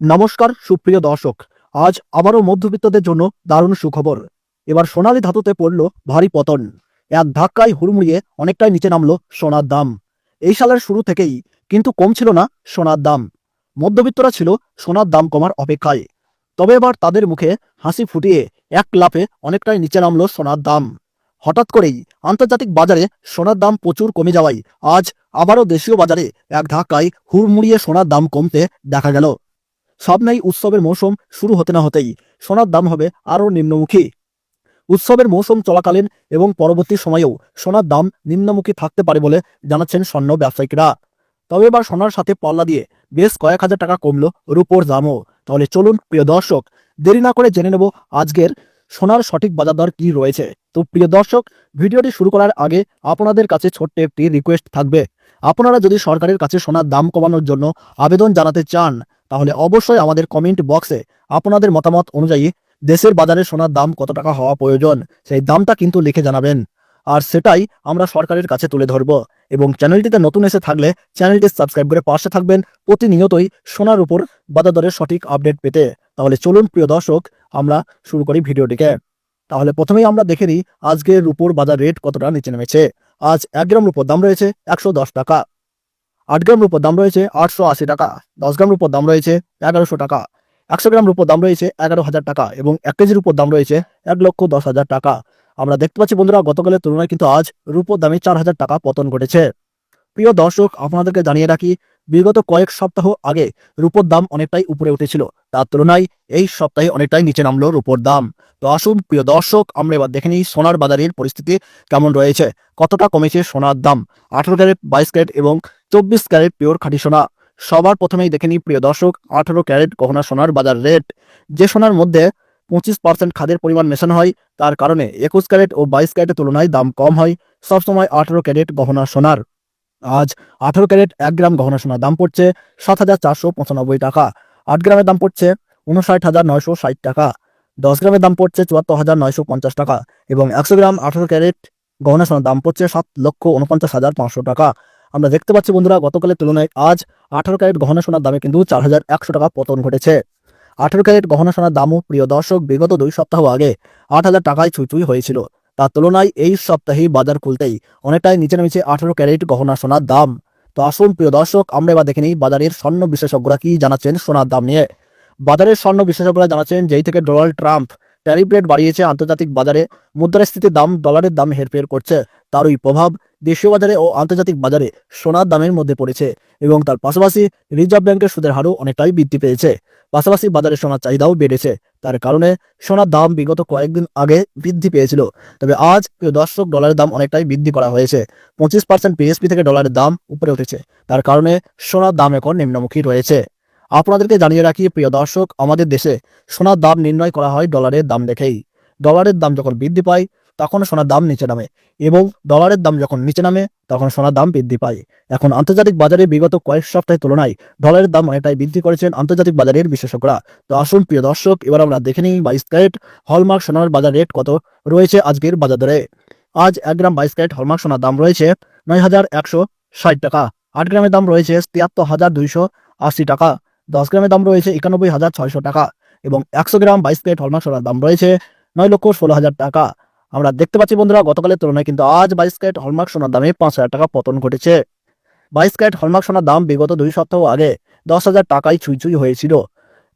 নমস্কার, সুপ্রিয় দর্শক। আজ আবারও মধ্যবিত্তদের জন্য দারুণ সুখবর। এবার সোনালী ধাতুতে পড়ল ভারী পতন। এক ধাক্কায় হুড়মুড়িয়ে অনেকটাই নিচে নামল সোনার দাম। এই সালের শুরু থেকেই কিন্তু কমছিল না সোনার দাম। মধ্যবিত্তরা ছিল সোনার দাম কমার অপেক্ষায়। তবে এবার তাদের মুখে হাসি ফুটিয়ে এক লাফে অনেকটাই নিচে নামল সোনার দাম। হঠাৎ করেই আন্তর্জাতিক বাজারে সোনার দাম প্রচুর কমে যাওয়ায় আজ আবারও দেশীয় বাজারে এক ধাক্কায় হুড়মুড়িয়ে সোনার দাম কমতে দেখা গেল। সামনেই উৎসবের মৌসুম শুরু হতে না হতেই সোনার দাম হবে আরও নিম্নমুখী। উৎসবের মৌসুম চলাকালীন এবং পরবর্তী সময়েও সোনার দাম নিম্নমুখী থাকতে পারে বলে জানাচ্ছেন স্বর্ণ ব্যবসায়িকরা তবে এবার সোনার সাথে পাল্লা দিয়ে বেশ কয়েক হাজার টাকা কমল রূপোর দামও। তাহলে চলুন, প্রিয় দর্শক, দেরি না করে জেনে নেব আজকের সোনার সঠিক বাজার দর কি রয়েছে। তো প্রিয় দর্শক, ভিডিওটি শুরু করার আগে আপনাদের কাছে ছোট্ট একটি রিকোয়েস্ট থাকবে। আপনারা যদি সরকারের কাছে সোনার দাম কমানোর জন্য আবেদন জানাতে চান তাহলে অবশ্যই আমাদের কমেন্ট বক্সে আপনাদের মতামত অনুযায়ী দেশের বাজারে সোনার দাম কত টাকা হওয়া প্রয়োজন, সেই দামটা কিন্তু লিখে জানাবেন। আর সেটাই আমরা সরকারের কাছে তুলে ধরব এবং চ্যানেলটিতে নতুন এসে থাকলে চ্যানেলটি সাবস্ক্রাইব করে পাশে থাকবেন প্রতিনিয়তই সোনার উপর বাজার দরের সঠিক আপডেট পেতে। তাহলে চলুন প্রিয় দর্শক, আমরা শুরু করি ভিডিওটিকে। তাহলে প্রথমেই আমরা দেখে নিই আজকের রুপোর বাজার রেট কতটা নিচে নেমেছে। আজ এক গ্রাম রুপোর দাম রয়েছে একশো দশ টাকা। আট গ্রাম রূপর দাম রয়েছে আটশো আশি টাকা, দশ গ্রাম রূপর দাম রয়েছে এগারোশো টাকা, একশো গ্রাম রূপর দাম রয়েছে এগারো হাজার টাকা এবং এক কেজির উপর দাম রয়েছে এক লক্ষ দশ হাজার টাকা। আমরা দেখতে পাচ্ছি বন্ধুরা, গতকালের তুলনায় কিন্তু আজ রুপোর দামে চার হাজার টাকা পতন ঘটেছে। প্রিয় দর্শক, আপনাদেরকে জানিয়ে রাখি, বিগত কয়েক সপ্তাহ আগে রুপোর দাম অনেকটাই উপরে উঠেছিল। তার তুলনায় এই সপ্তাহে অনেকটাই নিচে নামলো রুপোর দাম। তো আসুন, প্রিয় দর্শক, আমরা এবার দেখে নিই সোনার বাজারের পরিস্থিতি কেমন রয়েছে। কতটা কমেছে সোনার দাম? আঠারো ক্যারেট, বাইশ ক্যারেট এবং চব্বিশ ক্যারেট পিওর খাঁটি সোনা। সবার প্রথমেই দেখে নিই, প্রিয় দর্শক, আঠারো ক্যারেট গহনা সোনার বাজার রেট। যে সোনার মধ্যে পঁচিশ পার্সেন্ট খাদের পরিমাণ মেশানো হয়, তার কারণে একুশ ক্যারেট ও বাইশ ক্যারেটের তুলনায় দাম কম হয়। সবসময় আঠারো ক্যারেট গহনা সোনার। আজ আঠারো ক্যারেট এক গ্রাম গহনা সোনার দাম পড়ছে সাত হাজার চারশো পঁচানব্বই টাকা। আট গ্রামের দাম পড়ছে উনষাট হাজার নয়শো ষাট টাকা। দশ গ্রামের দাম পড়ছে চুয়াত্তর হাজার নয়শো পঞ্চাশ টাকা এবং একশো গ্রাম আঠারো ক্যারেট গহনা সোনার দাম পড়ছে সাত লক্ষ উনপঞ্চাশ হাজার পাঁচশো টাকা। আমরা দেখতে পাচ্ছি বন্ধুরা, গতকালের তুলনায় আজ আঠারো ক্যারেট গহনা সোনার দামে কিন্তু চার হাজার একশো টাকা পতন ঘটেছে। আঠারো ক্যারেট গহনা সোনার দামও প্রিয় দর্শক, বিগত দুই সপ্তাহ আগে আট হাজার টাকায় ছুঁই হয়েছিল। তার তুলনায় এই সপ্তাহেই বাজার খুলতেই অনেকটাই নিচে নেমেছে আঠারো ক্যারেট গহনা সোনার দাম। তো আসুন, প্রিয় দর্শক, আমরা এবার দেখে নিই বাজারের স্বর্ণ বিশেষজ্ঞরা কি জানাচ্ছেন সোনার দাম নিয়ে। বাজারের স্বর্ণ বিশেষজ্ঞরা জানাচ্ছেন যেই থেকে ডোনাল্ড ট্রাম্প ট্যারিফ রেট বাড়িয়েছে আন্তর্জাতিক বাজারে। মুদ্রাস্ফীতির দাম ডলারের দাম হেরফের করছে। তারই প্রভাব দেশীয় বাজারে ও আন্তর্জাতিক বাজারে সোনার দামের মধ্যে পড়েছে এবং তার পাশাপাশি রিজার্ভ ব্যাংকের সুদের হারও অনেকটাই বৃদ্ধি পেয়েছে। পাশাপাশি বাজারে সোনার চাহিদাও বেড়েছে। তার কারণে সোনার দাম বিগত কয়েকদিন আগে বৃদ্ধি পেয়েছিল। তবে আজ দর্শক ডলারের দাম অনেকটাই বৃদ্ধি করা হয়েছে। পঁচিশ পার্সেন্ট পিএসপি থেকে ডলারের দাম উপরে উঠেছে। তার কারণে সোনার দাম এখন নিম্নমুখী রয়েছে। আপনাদেরকে জানিয়ে রাখি, প্রিয় দর্শক, আমাদের দেশে সোনার দাম নির্ণয় করা হয় ডলারের দাম দেখেই। ডলারের দাম যখন বৃদ্ধি পায়, তখন সোনার দাম নিচে নামে এবং ডলারের দাম যখন নিচে নামে, তখন সোনার দাম বৃদ্ধি পায়। এখন আন্তর্জাতিক বাজারে বিগত কয়েক সপ্তাহের তুলনায় ডলারের দাম অনেকটাই বৃদ্ধি করেছেন আন্তর্জাতিক বাজারের বিশেষজ্ঞরা। তো আসুন, প্রিয় দর্শক, এবার আমরা দেখে নিই বাইশ ক্যারেট হলমার্ক সোনার বাজার রেট কত রয়েছে আজকের বাজার দরে। আজ এক গ্রাম বাইশ ক্যারেট হলমার্ক সোনার দাম রয়েছে নয় হাজার একশো ষাট টাকা। আট গ্রামের দাম রয়েছে তিয়াত্তর হাজার দুইশো আশি টাকা। দশ গ্রামের দাম রয়েছে একানব্বই হাজার ছয়শো টাকা এবং একশো গ্রাম বাইশ ক্যারেট হলমার্ক সোনার দাম রয়েছে নয় লক্ষ ষোলো হাজার টাকা। আমরা দেখতে পাচ্ছি বন্ধুরা, গতকালের তুলনায় কিন্তু আজ বাইশ ক্যারেট হলমার্ক সোনার দামে পাঁচ হাজার টাকা পতন ঘটেছে। বাইশ ক্যারেট হলমার্ক সোনার দাম বিগত দুই সপ্তাহ আগে দশ হাজার টাকায় ছুঁই ছুঁই হয়েছিল।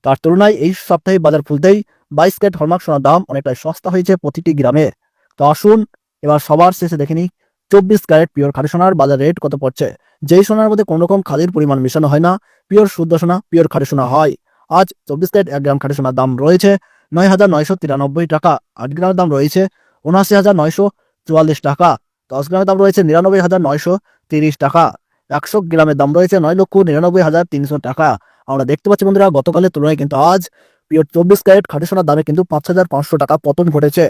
তার তুলনায় এই সপ্তাহে বাজার খুলতেই বাইশ ক্যারেট হলমার্ক সোনার দাম অনেকটাই সস্তা হয়েছে প্রতিটি গ্রামে। তো আসুন এবার সবার শেষে দেখে নিই, চব্বিশ ক্যারেট পিওর খাঁটি সোনার বাজার রেট কত পড়ছে? যেই সোনার মধ্যে কোনো রকম খাদের পরিমাণ মেশানো হয় না পিওর শুদ্ধ সোনা, পিওর খাঁটি সোনা হয়। আজ চব্বিশ ক্যারেট এক গ্রাম খাঁটি সোনার দাম রয়েছে নয় হাজার নয়শো তিরানব্বই টাকা। আট গ্রামের দাম রয়েছে উনআশি হাজার নয়শো চুয়াল্লিশ টাকা। দশ গ্রামের দাম রয়েছে নিরানব্বই হাজার নয়শো তিরিশ টাকা। একশো গ্রামের দাম রয়েছে নয় লক্ষ নিরানব্বই হাজার তিনশো টাকা। আমরা দেখতে পাচ্ছি বন্ধুরা, গতকালের তুলনায় কিন্তু আজ প্রিয় চব্বিশ ক্যারেট খাঁটি সোনার দামে কিন্তু পাঁচ হাজার পাঁচশো টাকা পতন ঘটেছে।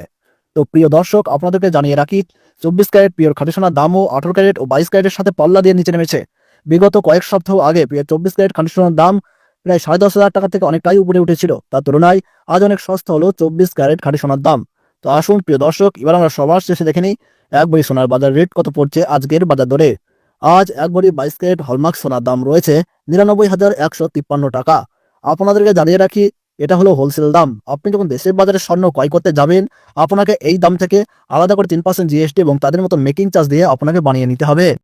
তো প্রিয় দর্শক, আপনাদেরকে জানিয়ে রাখি, চব্বিশ ক্যারেট পিওর খাঁটি সোনার দামও আঠারো ক্যারেট ও বাইশ ক্যারেটের সাথে পাল্লা দিয়ে নিচে নেমেছে। বিগত কয়েক সপ্তাহ আগে প্রিয় চব্বিশ ক্যারেট সোনার দাম প্রায় সাড়ে দশ হাজার টাকা থেকে অনেকটাই উপরে উঠেছিল। তার তুলনায় আজ অনেক সস্তা হলো চব্বিশ ক্যারেট খাঁটি সোনার দাম। তো আসুন প্রিয় দর্শক, এবার আমরা সবার শেষে দেখে নিই এক বড়ি সোনার বাজার রেট কত পড়ছে আজকের বাজার দরে? আজ এক বড়ি বাইশ ক্যারেট হলমার্ক সোনার দাম রয়েছে নিরানব্বই হাজার একশো তিপ্পান্ন টাকা। আপনাদেরকে জানিয়ে রাখি, এটা হলো হোলসেল দাম। আপনি যখন দেশের বাজারে স্বর্ণ ক্রয় করতে যাবেন, আপনাকে এই দাম থেকে আলাদা করে তিন পার্সেন্ট জিএসটি এবং তাদের মতো মেকিং চার্জ দিয়ে আপনাকে বানিয়ে নিতে হবে।